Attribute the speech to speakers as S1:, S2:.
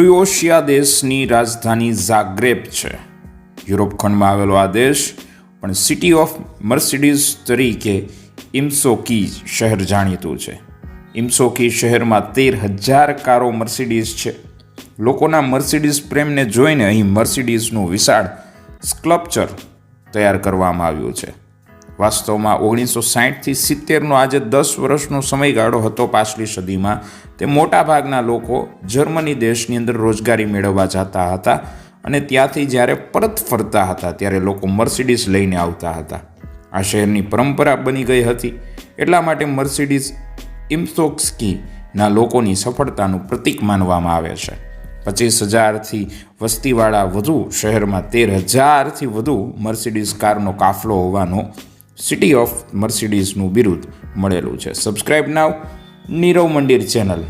S1: ક્રુઓશિયા દેશની રાજધાની ઝાગ્રેબ છે. યુરોપ ખંડમાં આવેલો આ દેશ પણ સિટી ઓફ મર્સિડીઝ તરીકે ઇમ્સોકી શહેર જાણીતું છે. ઇમ્સોકી શહેરમાં તેર હજાર કારો મર્સિડીઝ છે. લોકોના મર્સિડીઝ પ્રેમને જોઈને અહીં મર્સિડીઝનું વિશાળ સ્કલ્પચર તૈયાર કરવામાં આવ્યું છે. વાસ્તવમાં ઓગણીસો સાહીઠથી સિત્તેરનો આજે દસ વર્ષનો સમયગાળો હતો પાછલી સદીમાં. તે મોટાભાગના લોકો જર્મની દેશની અંદર રોજગારી મેળવવા જતા હતા અને ત્યાંથી જ્યારે પરત ફરતા હતા ત્યારે લોકો મર્સિડીઝ લઈને આવતા હતા. આ શહેરની પરંપરા બની ગઈ હતી. એટલા માટે મર્સિડીઝ ઇમ્સોક્સકીના લોકોની સફળતાનું પ્રતીક માનવામાં આવે છે. પચીસ હજારથી વસ્તીવાળા વધુ શહેરમાં તેર હજારથી વધુ મર્સિડીઝ કારનો કાફલો હોવાનો સિટી ઓફ મર્સિડીઝનું બિરુદ મળેલું છે. સબસ્ક્રાઈબ નાવ નીરવ મંદિર ચેનલ